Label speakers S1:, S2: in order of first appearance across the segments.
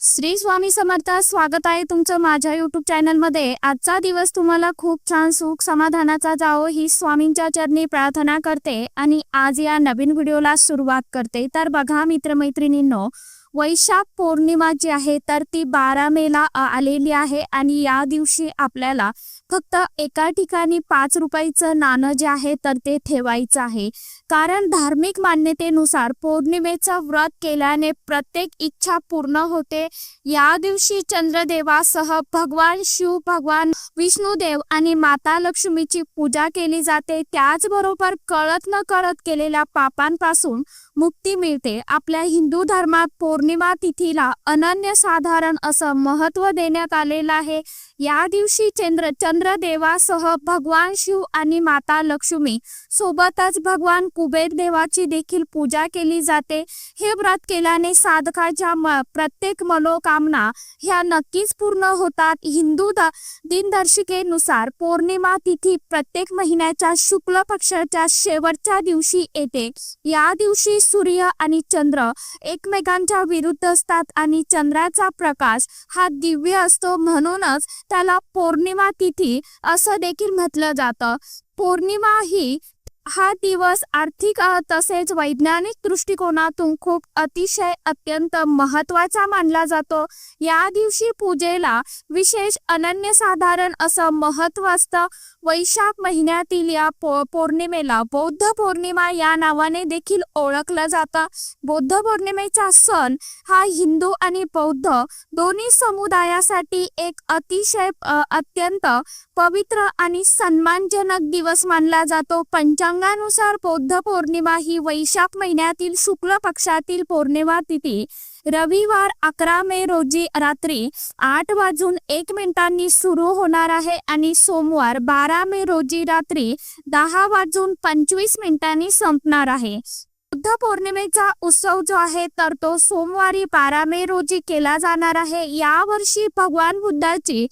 S1: श्री स्वामी समर्थ स्वागत आहे तुमचं माझ्या युट्यूब चॅनलमध्ये आजचा दिवस तुम्हाला खूप छान सुख समाधानाचा जावो ही स्वामींच्या चरणी प्रार्थना करते आणि आज या नवीन व्हिडिओला सुरुवात करते. तर बघा मित्रमैत्रिणींनो वैशाख पौर्णिमा जी आहे तर ती बारा मेला आलेली आहे आणि या दिवशी आपल्याला फक्त एका ठिकाणी पाच रुपयाचं नाणं जे आहे तर ते ठेवायचं आहे. कारण धार्मिक मान्यतेनुसार पौर्णिमेचा व्रत केल्याने प्रत्येक इच्छा पूर्ण होते. या दिवशी चंद्रदेवासह भगवान शिव भगवान विष्णुदेव आणि माता लक्ष्मीची पूजा केली जाते. त्याचबरोबर कळत न कळत केलेल्या पापांपासून मुक्ती मिळते. आपल्या हिंदू धर्मात पौर्णिमा तिथीला अनन्यसाधारण असं महत्त्व देण्यात आलेलं आहे. या दिवशी चंद्र चंद्रदेवासह भगवान शिव आणि माता लक्ष्मी सोबतच भगवान कुबेर देवाची देखील पूजा केली जाते. हे व्रत केल्याने साधकाच्या म प्रत्येक मनोकामना ह्या नक्कीच पूर्ण होतात. हिंदू द दिनदर्शिकेनुसार पौर्णिमा तिथी प्रत्येक महिन्याच्या शुक्ल पक्षाच्या शेवटच्या दिवशी येते. या दिवशी सूर्य आणि चंद्र एकमेकांच्या विरुद्ध असतात आणि चंद्राचा प्रकाश हा दिव्य असतो म्हणूनच त्याला पौर्णिमा तिथी असं देखील म्हटलं जातं. पौर्णिमा ही हा दिवस आर्थिक तसेच वैज्ञानिक दृष्टिकोनातून खूप अतिशय अत्यंत महत्त्वाचा मानला जातो. या दिवशी पूजेला विशेष अनन्यसाधारण असं महत्त्व असतं. वैशाख महिन्यातील या पौ पौर्णिमेला बौद्ध पौर्णिमा या नावाने देखील ओळखलं जातं. बौद्ध पौर्णिमेचा सण हा हिंदू आणि बौद्ध दोन्ही समुदायासाठी एक अतिशय अत्यंत पवित्र आणि सन्मानजनक दिवस मानला जातो. पंचांगानुसार बौद्ध पौर्णिमा ही वैशाख महिन्यातील शुक्ल पक्षातील पौर्णिमा तिथी रविवार अकरा मे रोजी रात्री आठ वाजून एक मिनिटांनी सुरू होणार आहे आणि सोमवार बारा मे रोजी रात्री दहा वाजून पंचवीस मिनिटांनी संपणार आहे. बुद्ध पौर्णिमेचा उत्सव जो आहे तर तो सोमवारी बारा मे रोजी केला जाणार आहे. या वर्षी भगवान बुद्धाची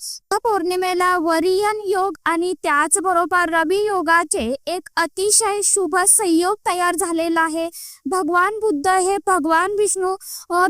S1: पौर्णिमेला वरियन योग आणि त्याचबरोबर रवी योगाचे एक अतिशय शुभ संयोग तयार झालेला आहे. भगवान बुद्ध हे भगवान विष्णू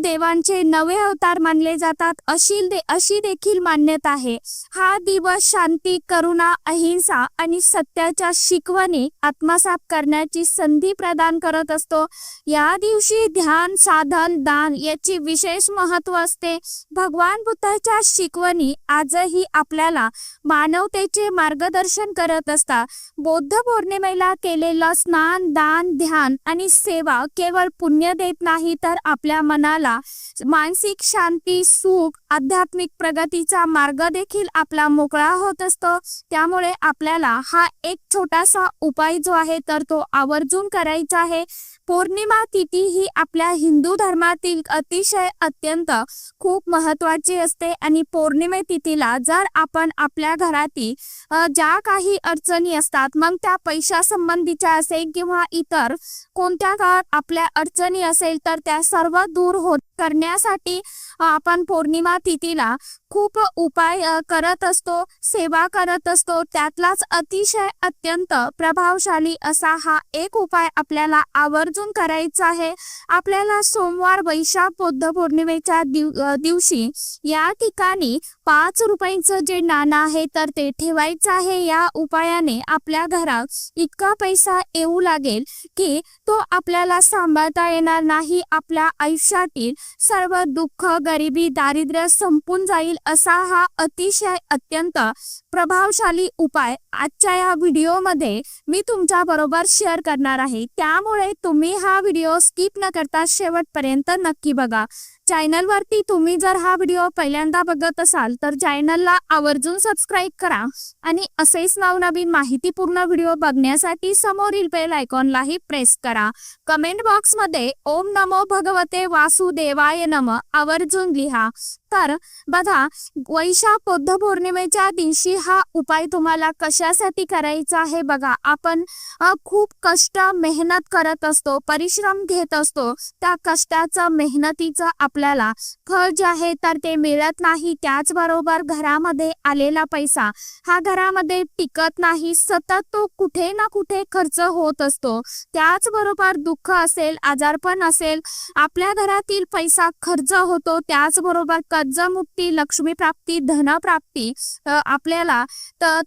S1: देवांचे नवे अवतार मानले जातात अशी दे अशी देखील मान्यता आहे. हा दिवस शांती करुणा अहिंसा आणि सत्याच्या शिकवणी आत्मसाप करण्याची संधी प्रदान करत असतो. या दिवशी ध्यान साधन दान याची विशेष महत्त्व असते. भगवान बुद्धाच्या शिकवणी आजही आपल्याला मानवतेचे मार्गदर्शन करत असतात. बौद्ध पौर्णिमेला केलेलं स्नान दान ध्यान आणि सेवा केवळ पुण्य देत नाही तर आपल्या मनाला मानसिक शांती सुख आध्यात्मिक प्रगतीचा मार्ग देखील आपला मोकळा होत असतो. त्यामुळे आपल्याला हा एक छोटासा उपाय जो आहे तर तो आवर्जून करायचा आहे. पौर्णिमा तिथी ही आपल्या हिंदू धर्मातील अतिशय अत्यंत खूप महत्वाची असते. आणि पौर्णिमे तिथीला जर आपण आपल्या घरातील ज्या काही अडचणी असतात मग त्या पैशासंबंधीच्या असेल किंवा इतर कोणत्या काळात आपल्या अडचणी असेल तर त्या सर्व दूर होत करण्यासाठी आपण पौर्णिमा तिथीला खूप उपाय करत असतो सेवा करत असतो. त्यातलाच अतिशय अत्यंत प्रभावशाली असा हा एक उपाय आपल्याला आवर्जून करायचा आहे. आपल्याला सोमवार वैशाख बौद्ध पौर्णिमेच्या दिव दिवशी या ठिकाणी पाच रुपयांचं जे नाणं आहे तर ते ठेवायचं आहे. या उपायाने आपल्या घरात इतका पैसा येऊ लागेल की तो आपल्याला सांभाळता येणार नाही. आपल्या आयुष्यातील सर्व दुःख गरिबी दारिद्र्य संपून जाईल असा हा अतिशय अत्यंत प्रभावशाली उपाय आजच्या या व्हिडिओमध्ये मी तुमच्या बरोबर शेअर करणार आहे. त्यामुळे तुम्ही हा व्हिडिओ स्किप न करता शेवटपर्यंत नक्की बघा. चॅनलवरती तुम्ही जर हा व्हिडिओ पहिल्यांदा बघत असाल तर चॅनलला आवर्जून सबस्क्राईब करा आणि असेच नवनवीन माहितीपूर्ण व्हिडिओ बघण्यासाठी समोरील बेल आयकॉनलाही प्रेस करा. कमेंट बॉक्समध्ये ओम नमो भगवते वासुदेवाय नम आवर्जून लिहा. तर बघा वैशाख बौद्ध पौर्णिमेच्या दिवशी हा उपाय तुम्हाला कशासाठी करायचा आहे बघा. आपण खूप कष्ट मेहनत करत असतो परिश्रम घेत असतो. त्या कष्टाचं मेहनतीचं आपल्याला फळ जे आहे तर ते मिळत नाही. त्याचबरोबर घरामध्ये आलेला पैसा हा घरामध्ये टिकत नाही. सतत तो कुठे ना कुठे खर्च होत असतो. त्याचबरोबर दुःख असेल आजारपण असेल आपल्या घरातील पैसा खर्च होतो. त्याचबरोबर कर्जमुक्ती लक्ष्मी प्राप्ती धनप्राप्ती आपल्याला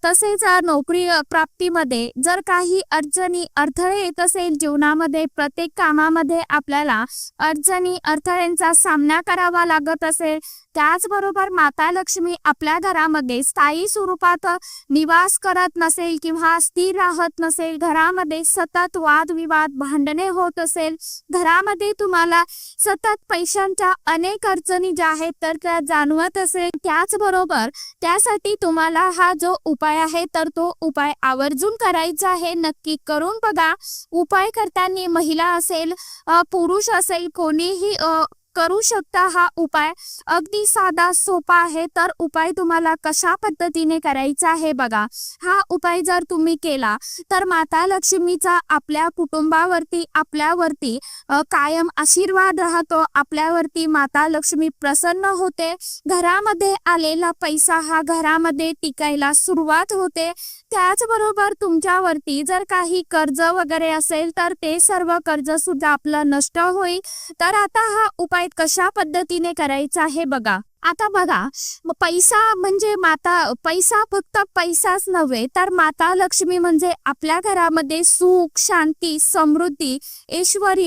S1: तसेच नोकरी प्राप्तीमध्ये जर काही अडचणी अडथळे येत असेल जीवनामध्ये प्रत्येक कामामध्ये आपल्याला अडचणी अडथळ्यांचा सामना करावा लागत असेल त्याचबरोबर माता लक्ष्मी आपल्या घरामध्ये स्थायी स्वरूपात निवास करत नसेल किंवा स्थिर राहत नसेल घरामध्ये सतत वादविवाद भांडणे होत असेल घरामध्ये तुम्हाला सतत पैशांच्या अनेक अडचणी ज्या आहेत तर त्या जाणवत असेल. त्याचबरोबर त्यासाठी तुम्हाला हा जो उपाय आहे तर तो उपाय आवर्जून करायचा आहे. नक्की करून बघा. उपाय करताना महिला असेल पुरुष असेल कोणीही करू शकता हा उपाय. अगदी साधा सोपा आहे तर उपाय तुम्हाला कशा पद्धतीने करायचा आहे बघा. हा उपाय जर तुम्ही केला तर माता लक्ष्मीचा आपल्या कुटुंबावरती आपल्यावरती कायम आशीर्वाद राहतो. आपल्यावरती माता लक्ष्मी प्रसन्न होते. घरामध्ये आलेला पैसा हा घरामध्ये टिकायला सुरुवात होते. त्याचबरोबर तुमच्यावरती जर काही कर्ज वगैरे असेल तर ते सर्व कर्ज सुद्धा आपलं नष्ट होईल. तर आता हा उपाय कशा पद्धतीने करायचा हे बघा. आता बघा पैसा म्हणजे माता पैसा फक्त पैसाच नव्हे तर माता लक्ष्मी म्हणजे आपल्या घरामध्ये सुख शांती समृद्धी ऐश्वर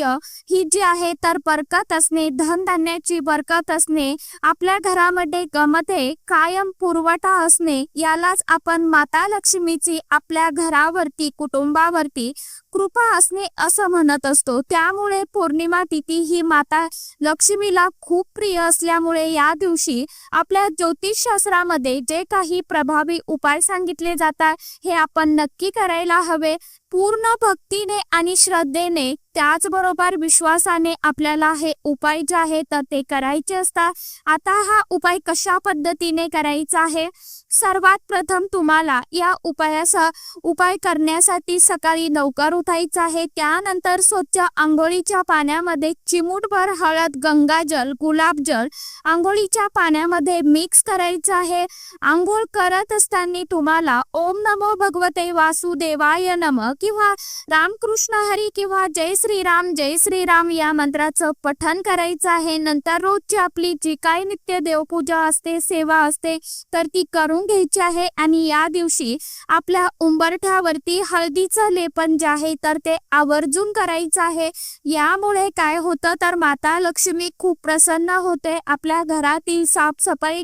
S1: ही जी आहे तर बरकत असणे धनधान्याची बरकत असणे आपल्या घरामध्ये गमते कायम पुरवठा असणे यालाच आपण माता लक्ष्मीची आपल्या घरावरती कुटुंबावरती कृपा असणे असं म्हणत असतो. त्यामुळे पौर्णिमा तिथी ही माता लक्ष्मीला खूप प्रिय असल्यामुळे या दिवशी आपल्या ज्योतिषशास्त्रामध्ये जे काही प्रभावी उपाय सांगितले जातात हे आपण नक्की करायला हवे. पूर्ण भक्तीने आणि श्रद्धेने त्याचबरोबर विश्वासाने आपल्याला हे उपाय जे आहे तर ते करायचे असतात. आता हा उपाय कशा पद्धतीने करायचा आहे? सर्वात प्रथम तुम्हाला या उपायाचा उपाय करण्यासाठी सकाळी लवकर उठायचं आहे. त्यानंतर स्वच्छ आंघोळीच्या पाण्यामध्ये चिमूटभर हळद गंगाजल गुलाबजल आंघोळीच्या पाण्यामध्ये मिक्स करायचं आहे. आंघोळ करत असताना तुम्हाला ओम नमो भगवते वासुदेवाय नम किंवा रामकृष्ण हरी किंवा जय श्रीराम जय श्रीराम या मंत्राचं पठन करायचं आहे. नंतर रोजची आपली जी काय नित्य देवपूजा असते सेवा असते तर ती करून घ्यायची आहे आणि या दिवशी आपल्या उंबरठ्यावरती हळदीचं लेपन जे आहे तर ते आवर्जून करायचं आहे. यामुळे काय होतं तर माता लक्ष्मी खूप प्रसन्न होते. आपल्या घरातील साफसफाई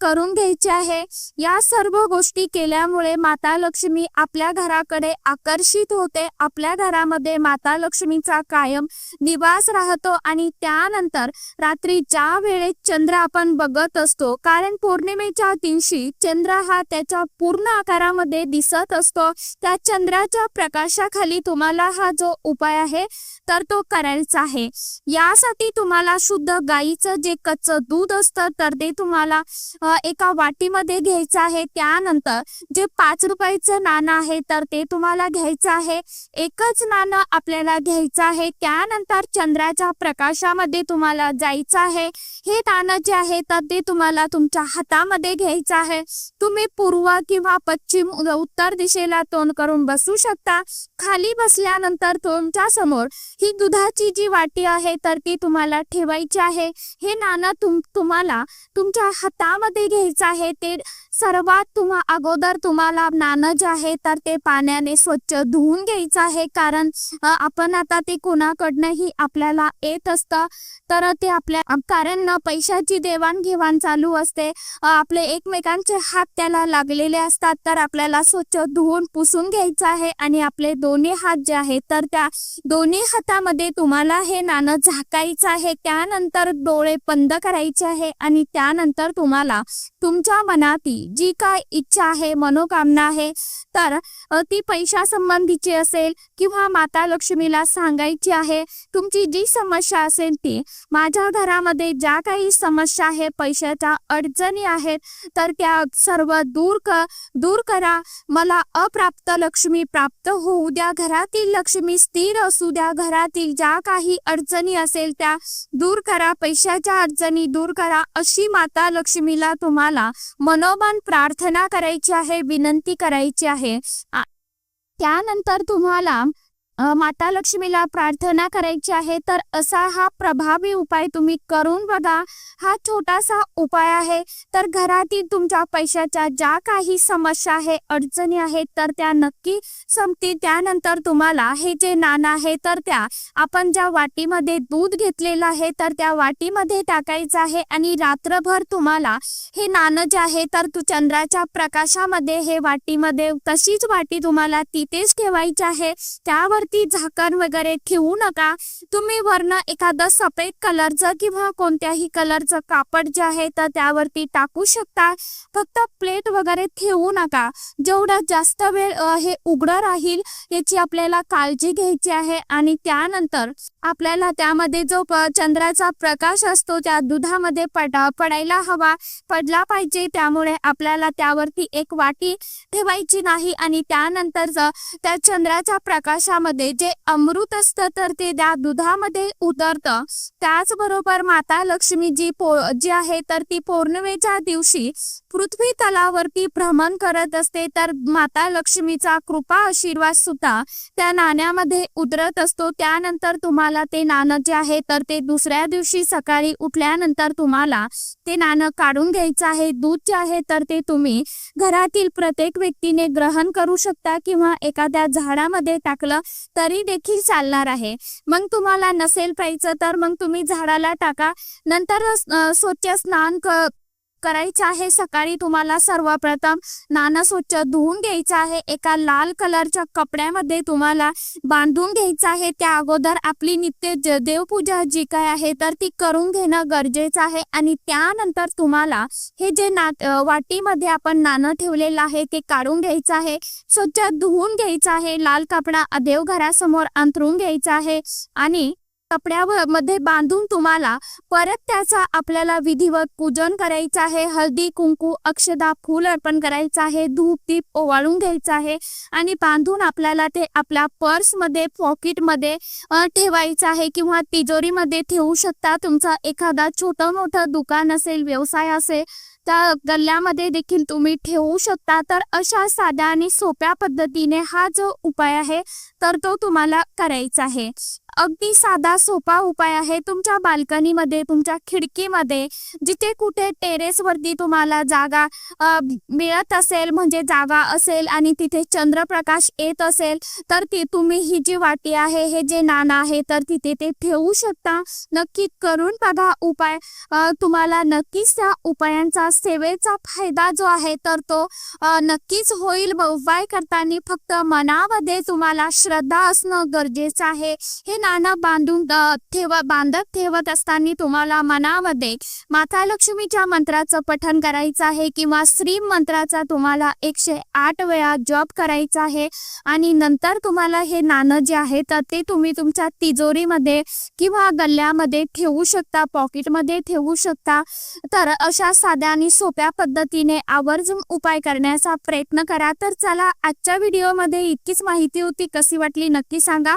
S1: करून घ्यायची आहे. या सर्व गोष्टी केल्यामुळे माता लक्ष्मी आपल्या घराकडे आकर्षित होते. आपल्या घरामध्ये माता लक्ष्मीचा कायम निवास राहतो आणि त्यानंतर रात्री ज्या वेळेत चंद्र आपण बघत असतो कारण पौर्णिमेच्या दिवशी चंद्र हा त्याच्या पूर्ण आकारामध्ये दिसत असतो. त्या चंद्राच्या प्रकाशाखाली तुम्हाला हा जो उपाय आहे तर तो करायचा आहे. यासाठी तुम्हाला शुद्ध गाईचं जे कच्चं दूध असतं तर ते तुम्हाला एका वाटीमध्ये घ्यायचं आहे. त्यानंतर जे पाच रुपयाचं नाणं आहे तर ते तुम्हाला घ्यायचं आहे. एकच नाणं आपल्याला घ्यायचं आहे. त्यानंतर चंद्राच्या प्रकाशामध्ये तुम्हाला जायचं आहे. हे नाणं जे आहे तर ते तुम्हाला तुमच्या हातामध्ये घ्यायचं आहे. तुम्ही पूर्व किंवा पश्चिम उत्तर दिशेला तोंड करून बसू शकता. खाली बसल्यानंतर तुमच्यासमोर ही दुधाची जी वाटी आहे तर ती तुम्हाला ठेवायची आहे. हे नाणं तुम तुम्हाला तुमच्या हातामध्ये घ्यायचं आहे. ते सर्वात तुम्हा अगोदर तुम्हाला नाणं जे आहे तर ते पाण्याने स्वच्छ धुवून घ्यायचं आहे कारण आपण आता ते कोणाकडनंही आपल्याला येत असतं तर ते आपल्या कारण न पैशाची देवाणघेवाण चालू असते. आपले एकमेकांचे हात त्याला लागलेले असतात तर आपल्याला स्वच्छ धुवून पुसून घ्यायचं आहे आणि आपले दोन्ही हात जे आहेत तर त्या दोन्ही हातामध्ये तुम्हाला हे नाणं झाकायचं आहे. त्यानंतर डोळे बंद करायचे आहे आणि त्यानंतर तुम्हाला तुमच्या मनातील जी काय इच्छा आहे मनोकामना आहे तर ती पैशा संबंधीची असेल किंवा माता लक्ष्मीला सांगायची आहे तुमची जी समस्या असेल ती माझ्या घरामध्ये ज्या काही समस्या आहे पैशाच्या अडचणी आहेत तर त्या सर्व दूर क दूर करा. मला अप्राप्त लक्ष्मी प्राप्त होऊ द्या. घरातील लक्ष्मी स्थिर असू द्या. घरातील ज्या काही अडचणी असेल त्या दूर करा. पैशाच्या अडचणी दूर करा. अशी माता लक्ष्मीला तुम्हाला मनोमन प्रार्थना करायची आहे विनंती करायची आहे. त्यानंतर तुम्हाला माता लक्ष्मीला प्रार्थना करायची आहे तर असा हा प्रभावी उपाय तुम्ही करून बघा. हा छोटासा उपाय आहे तर घरातील तुमच्या पैशाच्या ज्या काही समस्या आहे अडचणी आहेत तर त्या नक्की संपतील. त्यानंतर तुम्हाला हे जे नाणं आहे तर त्या आपण ज्या वाटीमध्ये दूध घेतलेलं आहे तर त्या वाटीमध्ये टाकायचं आहे आणि रात्रभर तुम्हाला हे नाणं जे आहे तर तू चंद्राच्या प्रकाशामध्ये हे वाटीमध्ये तशीच वाटी तुम्हाला तिथेच ठेवायची आहे. त्यावर वरती झाकण वगैरे ठेवू नका. तुम्ही वरनं एखादं सफेद कलरचं किंवा कोणत्याही कलरचं कापड जे आहे तर त्यावरती टाकू शकता. फक्त प्लेट वगैरे ठेवू नका. जेवढा जास्त वेळ हे उघडं राहील याची आपल्याला काळजी घ्यायची आहे. आणि त्यानंतर आपल्याला त्यामध्ये जो चंद्राचा प्रकाश असतो त्या दुधामध्ये पडा पडायला हवा. पडला पाहिजे त्यामुळे आपल्याला त्यावरती एक वाटी ठेवायची नाही. आणि त्यानंतर त्या चंद्राच्या प्रकाशामध्ये जे अमृत असतं तर ते त्या दुधामध्ये उतरतं. त्याचबरोबर माता लक्ष्मी जी पो जी आहे तर ती पौर्णिमेच्या दिवशी पृथ्वी तलावरती भ्रमण करत असते. तर माता लक्ष्मीचा कृपा आशीर्वाद सुद्धा त्या नाण्यामध्ये उतरत असतो. त्यानंतर तुम्हाला ते नाणं जे आहे तर ते दुसऱ्या दिवशी सकाळी उठल्यानंतर तुम्हाला ते नाणं काढून घ्यायचं आहे. दूध जे आहे तर ते तुम्ही घरातील प्रत्येक व्यक्तीने ग्रहण करू शकता किंवा एखाद्या झाडामध्ये टाकलं तरी देखील चालणार आहे. मग तुम्हाला नसेल प्यायचं तर मग तुम्ही झाडाला टाका. नंतर स्वच्छ स्नान क करायचं आहे. सकाळी तुम्हाला सर्वप्रथम नाणं स्वच्छ धुवून घ्यायचं आहे. एका लाल कलरच्या कपड्यामध्ये तुम्हाला बांधून घ्यायचं आहे. त्या अगोदर आपली नित्य देवपूजा जी काय आहे तर ती करून घेणं गरजेचं आहे. आणि त्यानंतर तुम्हाला हे जे ना वाटीमध्ये आपण नाणं ठेवलेलं आहे ते काढून घ्यायचं आहे. स्वच्छ धुवून घ्यायचं आहे. लाल कपडा देवघरासमोर अंथरून घ्यायचा आहे. आणि कपड्यावर मध्ये बांधून तुम्हाला परत त्याचा आपल्याला विधिवत पूजन करायचं आहे. हळदी कुंकू अक्षदा फूल अर्पण करायचं आहे. धूप दीप ओवाळून घ्यायचं आहे. आणि बांधून आपल्याला ते आपल्या पर्समध्ये पॉकेटमध्ये ठेवायचं आहे किंवा तिजोरीमध्ये ठेवू शकता. तुमचा एखादा छोटं मोठं दुकान असेल व्यवसाय असेल त्या गल्ल्यामध्ये देखील तुम्ही ठेवू शकता. तर अशा साध्या आणि सोप्या पद्धतीने हा जो उपाय आहे तर तो तुम्हाला करायचा आहे. अगदी साधा सोपा उपाय आहे. तुमच्या बाल्कनीमध्ये तुमच्या खिडकीमध्ये जिथे कुठे टेरेसवरती तुम्हाला जागा मिळत असेल म्हणजे जागा असेल आणि तिथे चंद्रप्रकाश येत असेल तर ती तुम्ही ही जी वाटी आहे हे जे नाणं आहे तर तिथे ते ठेवू शकता. नक्की करून बघा उपाय. तुम्हाला नक्कीच त्या उपायांचा सेवेचा फायदा जो आहे तर तो नक्कीच होईल. उपाय करताना फक्त मनामध्ये तुम्हाला श्रद्धा असणं गरजेचं आहे. हे नाणं बांधून अ, ठेवा बांधत ठेवत असताना तुम्हाला मनामध्ये माता लक्ष्मीच्या मंत्राचं पठन करायचं आहे किंवा श्री मंत्राचा तुम्हाला एकशे आठ वेळा जॉब करायचा आहे आणि नंतर तुम्हाला हे नाणं जे आहे तर ते तुम्ही तुमच्या तिजोरीमध्ये किंवा गल्ल्यामध्ये ठेवू शकता पॉकेटमध्ये ठेवू शकता. तर अशा साध्या आणि सोप्या पद्धतीने आवर्जून उपाय करण्याचा प्रयत्न करा. तर चला आजच्या व्हिडिओमध्ये इतकीच माहिती होती. कशी वाटली नक्की सांगा.